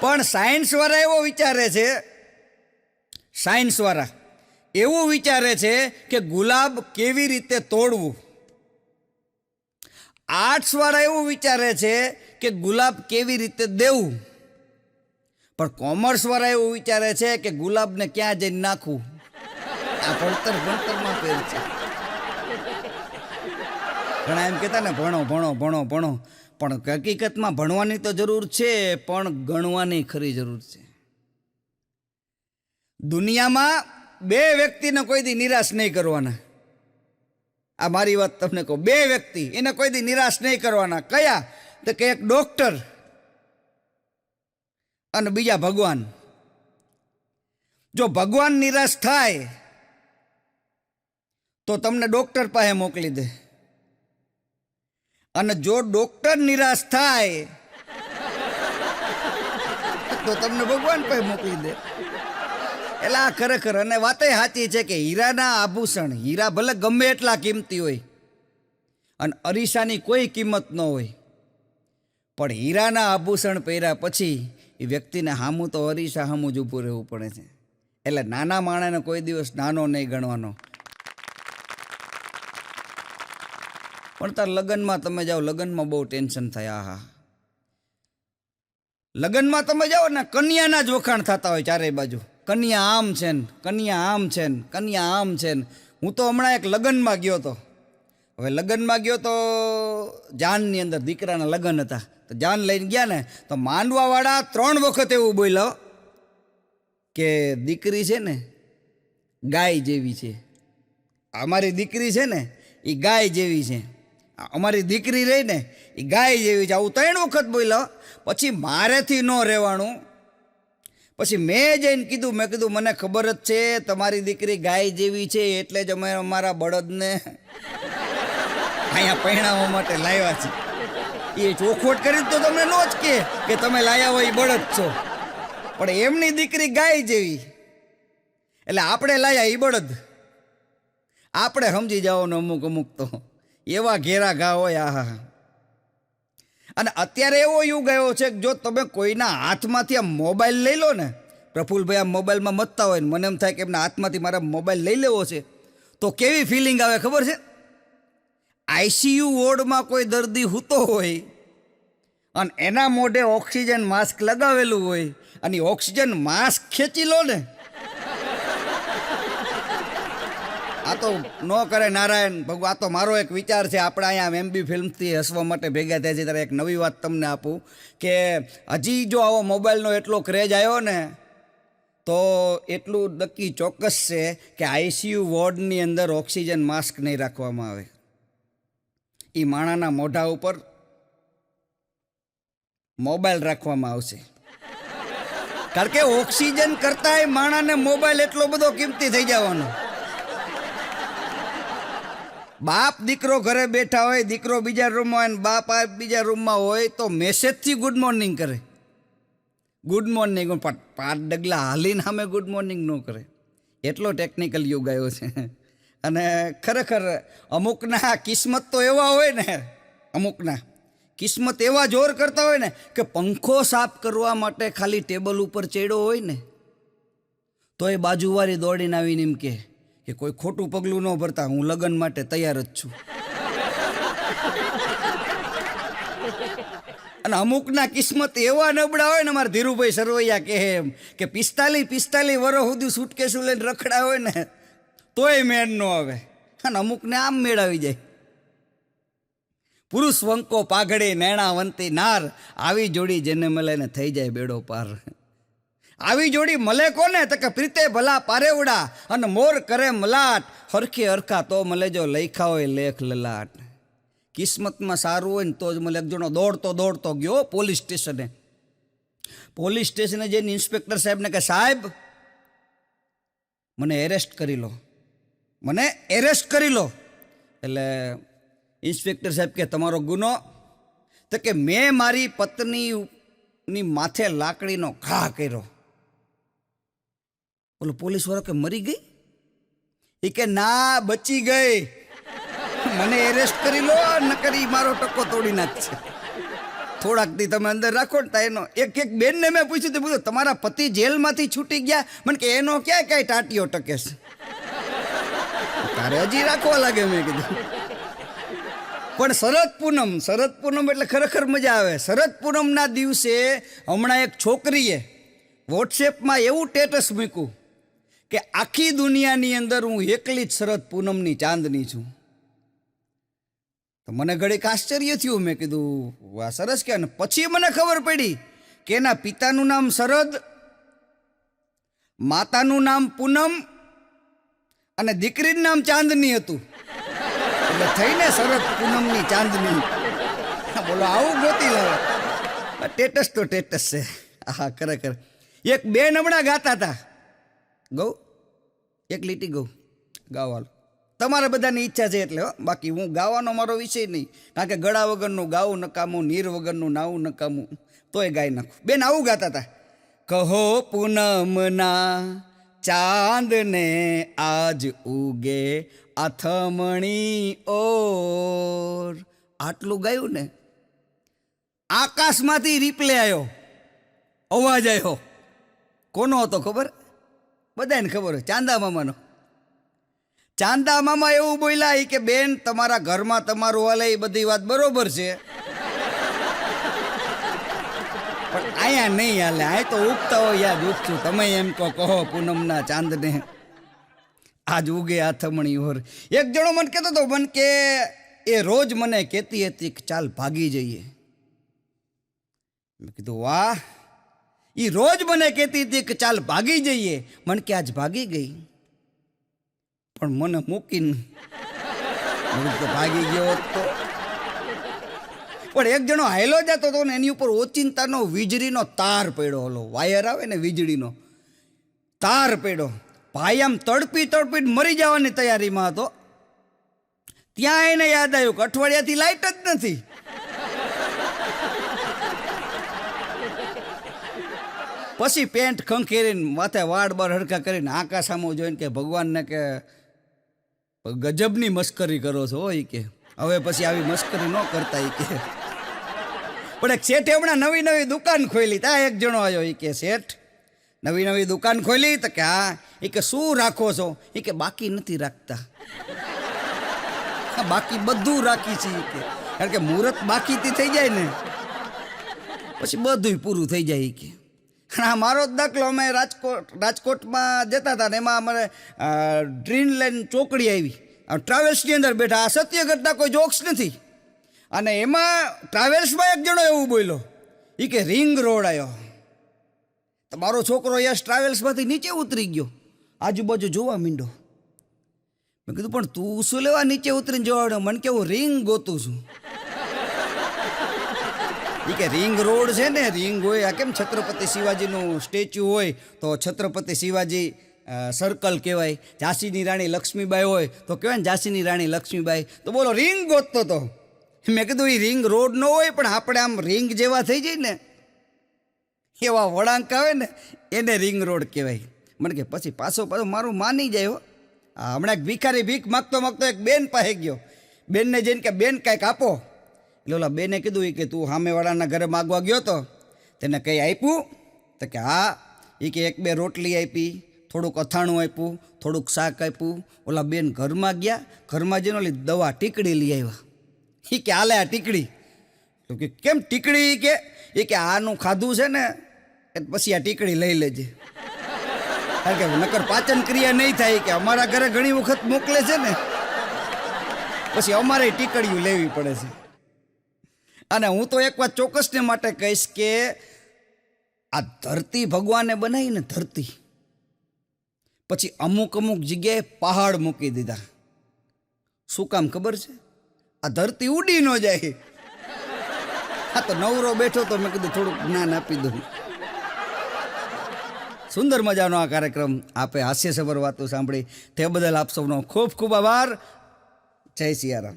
પણ સાયન્સવાળા એવો વિચારે છે સાયન્સવાળા એવું વિચારે છે કે ગુલાબ કેવી રીતે તોડવું. આર્ટ્સવાળા એવું વિચારે છે કે ગુલાબ કેવી રીતે દેવું. પણ કોમર્સવાળા એવું વિચારે છે કે ગુલાબને ક્યાં જઈને નાખવું. આ ભણતર ભણતરમાં ફેર છે. ઘણા એમ કહેતા ને, ભણો ભણો ભણો ભણો. પણ હકીકતમાં ભણવાની તો જરૂર છે, પણ ગણવાની ખરી જરૂર છે. દુનિયામાં બે વ્યક્તિને કોઈ દી નિરાશ નહીં કરવાના. આ મારી વાત તમને કહું, બે વ્યક્તિ એને કોઈ દી નિરાશ નહીં કરવાના. કયા? તો કે એક ડોક્ટર અને બીજા ભગવાન. જો ભગવાન નિરાશ થાય, તો તમને ડોક્ટર પાસે મોકલી દે. અને જો ડોક્ટર નિરાશ થાય, તો તમને ભગવાન પાસે મોકલી દે. એટલે આ ખરેખર અને વાતે સાચી છે કે હીરાના આભૂષણ, હીરા ભલે ગમે એટલા કિંમતી હોય અને અરીસાની કોઈ કિંમત ન હોય, પણ હીરાના આભૂષણ પહેર્યા પછી એ વ્યક્તિને હામું તો અરીસા હામું જ ઊભું રહેવું પડે છે. એટલે નાના માણસને કોઈ દિવસ નાનો નહીં ગણવાનો. પણ તાર લગ્નમાં તમે જાઓ, લગ્નમાં બહુ ટેન્શન થાય, આહા. લગ્નમાં તમે જાઓ ને કન્યાના જ વખાણ થતા હોય ચારેય બાજુ. કન્યા આમ છે ને, કન્યા આમ છે ને, કન્યા આમ છે ને. હું તો હમણાં એક લગ્નમાં ગયો હતો હવે લગ્નમાં ગયો તો જાનની અંદર દીકરાના લગ્ન હતા. તો જાન લઈને ગયા ને, તો માંડવાવાળા ત્રણ વખત એવું બોલ્યો કે દીકરી છે ને, ગાય જેવી છે. અમારી દીકરી છે ને એ ગાય જેવી છે. અમારી દીકરી રહી ને એ ગાય જેવી છે. આવું ત્રણ વખત બોલ્યો. પછી મારેથી ન રહેવાનું. પછી મેં જઈને કીધું, મેં કીધું, મને ખબર જ છે, તમારી દીકરી ગાય જેવી છે, એટલે જ અમે અમારા બળદને અહીંયા પહેણાવવા માટે લાવ્યા છે. એ ચોખવટ કરી તો તમને નો જ કે તમે લાયા હોય બળદ છો. પણ એમની દીકરી ગાય જેવી. એટલે આપણે લાયા એ બળદ. આપણે સમજી જાઓ ને અમુક અમુક તો. એવા ઘેરા ઘા હોય અને અત્યારે એવો યુગ આવ્યો છે કે જો તમે કોઈના હાથમાંથી આ મોબાઈલ લઈ લો ને, પ્રફુલભાઈ આ મોબાઈલમાં મતતા હોય ને, મને એમ થાય કે એમના હાથમાંથી મારા મોબાઈલ લઈ લેવો છે, તો કેવી ફિલિંગ આવે ખબર છે? આઈસીયુ વોર્ડમાં કોઈ દર્દી હૂતો હોય અને એના મોઢે ઓક્સિજન માસ્ક લગાવેલું હોય અને ઓક્સિજન માસ્ક ખેંચી લો ને આ તો ન કરે નારાયણ. ભગવાન, આ તો મારો એક વિચાર છે. આપણે અહીંયા એમબી ફિલ્મથી હસવા માટે ભેગા થયા છે. ત્યારે એક નવી વાત તમને આપું કે હજી જો આવો મોબાઈલનો એટલો ક્રેજ આવ્યો ને, તો એટલું નક્કી ચોક્કસ છે કે આઈસીયુ વોર્ડની અંદર ઓક્સિજન માસ્ક નહીં રાખવામાં આવે. એ માણાના મોઢા ઉપર મોબાઈલ રાખવામાં આવશે. કારણ કે ઓક્સિજન કરતાંય માણાને મોબાઈલ એટલો બધો કિંમતી થઈ જવાનો. બાપ દીકરો ઘરે બેઠા હોય, દીકરો બીજા રૂમમાં હોય અને બાપ આ બીજા રૂમમાં હોય તો મેસેજથી ગુડ મોર્નિંગ કરે. ગુડ મોર્નિંગ પણ પાંચ ડગલા હાલીને સામે ગુડ મોર્નિંગ ન કરે. એટલો ટેકનિકલ યુગ આવ્યો છે. અને ખરેખર અમુકના કિસ્મત તો એવા હોય ને, અમુકના કિસ્મત એવા જોર કરતા હોય ને કે પંખો સાફ કરવા માટે ખાલી ટેબલ ઉપર ચેડો હોય ને, તો એ બાજુવાળી દોડીને આવીને એમ કે કે કોઈ ખોટું પગલું ન ભરતા હું લગ્ન માટે તૈયાર જ છું. અને અમુકના કિસ્મત એવા નબળા હોય ને મારા ધીરુભાઈ સરવૈયા કહે એમ કે પિસ્તાલી પિસ્તાલી વર્ષ સુધી સુટકેસું લઈને રખડા હોય ને, તોય મેળ ન આવે. અને અમુકને આમ મેળાવી જાય. પુરુષ વંકો પાઘડે નૈણાવંતી નાર, આવી જોડી જેને મળે ને થઈ જાય બેડો પાર. આવી જોડી મળે કોને? તો કે પ્રીતે ભલા પારેવડા અને મોર કરે મલાટ. હરખે હરખા તો મળે જો લઈખા હોય લેખ લલાટ. કિસ્મતમાં સારું હોય ને તો જ મળે. એક જણો દોડતો દોડતો ગયો પોલીસ સ્ટેશને. પોલીસ સ્ટેશને જઈને ઇન્સ્પેક્ટર સાહેબને કે, સાહેબ, મને એરેસ્ટ કરી લો. મને એરેસ્ટ કરી લો? એટલે ઇન્સ્પેક્ટર સાહેબ કે, તમારો ગુનો. તો કે, મેં મારી પત્નીની માથે લાકડીનો ઘા કર્યો. બોલો પોલીસ વાળો કે મરી ગઈ? એ કે, ના, બચી ગઈ. મને એરેસ્ટ કરી લો ન કરી મારો ટકો તોડી નાખશે. થોડાક દી તમે અંદર રાખો ને એનો એક એક બેનને મેં પૂછ્યું તો પૂછ્યું તમારા પતિ જેલમાંથી છૂટી ગયા? મને કે, એનો ક્યાં ક્યાંય ટાટીઓ ટકે છે. તારે હજી રાખવા લાગે? મેં કીધું. પણ શરદ પૂનમ શરદ પૂનમ એટલે ખરેખર મજા આવે. શરદ પૂનમના દિવસે હમણાં એક છોકરીએ વોટ્સએપમાં એવું સ્ટેટસ મૂક્યું. કે આખી દુનિયાની અંદર હું એકલી જ શરદ પૂનમની ચાંદની છું. તો મને ઘડીક આશ્ચર્ય થયું, મેં કીધું, વાહ, સરસ કે. પછી મને ખબર પડી કે એના પિતાનું નામ શરદ, માતાનું નામ પૂનમ અને દીકરીનું નામ ચાંદની હતું. એટલે થઈને શરદ પૂનમની ચાંદની. બોલો, આવું ગોતી લાવે. ટેટસ તો ટેટસ છે. હા ખરેખર. એક બેન હમણાં ગાતા હતા. ગૌ, એક લીટી ગૌ ગાવાલો તમારે બધાની ઈચ્છા છે એટલે બાકી હું ગાવાનો મારો વિષય નહીં. કારણ કે ગળા વગરનું ગાવું નકામું, નીર વગરનું નાવું નકામું, તોય ગાઈ નાખું. બેન, આવું ગાતા હતા કહો પૂનમના ચાંદને આજ ઉગે આથમણી ઓર. આટલું ગાયું ને? આકાશમાંથી રિપ્લે આવ્યો અવાજ આવ્યો કોનો હતો ખબર? બધાને ખબર હોય. ચાંદા મામાનો. ચાંદા મામા એવું બોલ્યા એ કે, બેન, તમારા ઘરમાં તમારું હાલે એ બધી વાત બરોબર છે. પણ અહીંયા નહીં હાલે. આ તો ઉગતા હોય, યાદ ઉગતું. તમે એમ કહો કહો પૂનમના ચાંદને. આજ ઉગે આથમણી ઓર. એક જણો મને કહેતો હતો, મન કે, એ રોજ મને કહેતી હતી કે ચાલ ભાગી જઈએ. મેં કીધું, વાહ એ રોજ મને કહેતી હતી કે ચાલ ભાગી જઈએ. મને કે આજ ભાગી ગઈ. પણ મને મૂકીને ભાગી ગયો તો. પણ એક જણો હાયલો જતો હતો ને એની ઉપર ઓચિંતાનો, વીજળીનો તાર પડ્યો. ઓલો વાયર આવે ને વીજળીનો, તાર પડ્યો. ભાઈ આમ તડપી તડપી મરી જવાની તૈયારીમાં હતો. ત્યાં એને યાદ આવ્યું કે અઠવાડિયાથી લાઈટ જ નથી. પછી પેન્ટ ખંખેરીને માથે વાડ બાર હરખા કરીને આકાશામાં જોઈને કે ભગવાનને કે ગજબની મસ્કરી કરો છો એ કે. હવે પછી આવી મસ્કરી ન કરતા ઈ કે. પણ એક શેઠે હમણાં નવી નવી દુકાન ખોલી તા એક જણો આવ્યો એ કે, શેઠ, નવી નવી દુકાન ખોલી તો કે, હા. એ કે, શું રાખો છો? એ કે, બાકી નથી રાખતા. બાકી બધું રાખી છે એ કે. કારણ કે મુહૂર્ત બાકીથી થઈ જાય ને. પછી બધું પૂરું થઈ જાય એ કે. હા મારો જ દાખલો અમે રાજકોટ, રાજકોટમાં જતા હતા ને એમાં અમારે ડ્રીન લાઈન ચોકડી આવી. ટ્રાવેલ્સની અંદર બેઠા. આ સત્ય ઘટના કોઈ જોક્સ નથી. અને એમાં ટ્રાવેલ્સમાં એક જણો એવું બોલ્યો. એ કે, રિંગ રોડ આવ્યો તો મારો છોકરો યશ ટ્રાવેલ્સમાંથી નીચે ઉતરી ગયો. આજુબાજુ જોવા માંડ્યો. મેં કીધું, પણ તું શું લેવા નીચે ઉતરીને જોવા મને કે હું રિંગ ગોતું છું. ઈ કે રિંગ રોડ છે ને, રિંગ હોય, આ કેમ છત્રપતિ શિવાજીનું સ્ટેચ્યુ હોય? તો છત્રપતિ શિવાજી સર્કલ કહેવાય. ઝાંસીની રાણી લક્ષ્મીબાઈ હોય, તો કહેવાય ને ઝાંસીની રાણી લક્ષ્મીબાઈ. તો બોલો, રિંગ ગોતતો તો? મેં કીધું એ રિંગ રોડ ન હોય, પણ આપણે આમ રિંગ જેવા થઈ જાય ને, એવા વળાંક આવે ને, એને રિંગ રોડ કહેવાય. મને કે પછી પાછો પાછો મારું માની જાય હો. હમણાં એક ભિખારી ભીખ માગતો માગતો એક બેન પાસે ગયો. બેનને જઈને કે, બેન, કાંઈક આપો. એટલે ઓલા બેને કીધું એ કે તું સામેવાળાના ઘરે માગવા ગયો તો તેને કંઈ આપ્યું? તો કે હા. એ કે એક બે રોટલી આપી, થોડુંક અથાણું આપ્યું, થોડુંક શાક આપ્યું. ઓલા બેન ઘરમાં ગયા, ઘરમાં જઈને ઓલી દવા ટીકડી લઈ આવ્યા. એ કે હાલે આ ટીકડી? તો કે કેમ ટીકડી કે? એ કે આનું ખાધું છે ને, એ પછી આ ટીકડી લઈ લેજે. કારણ કે નકર પાચન ક્રિયા નહીં થાય કે અમારા ઘરે ઘણી વખત મોકલે છે ને. પછી અમારે ટીકડીયું લેવી પડે છે. અને હું તો એક વાત ચોક્કસને માટે કહીશ કે આ ધરતી ભગવાને બનાવી ને ધરતી. પછી અમુક અમુક જગ્યાએ પહાડ મૂકી દીધા. શું કામ ખબર છે? આ ધરતી ઉડી ન જાય. હા તો નવરો બેઠો તો મેં કીધું થોડુંક જ્ઞાન આપી દઉં. સુંદર મજાનો આ કાર્યક્રમ આપે હાસ્યસભર વાતો સાંભળી. તે બદલ આપ સૌનો ખૂબ ખૂબ આભાર. જય સિયારામ.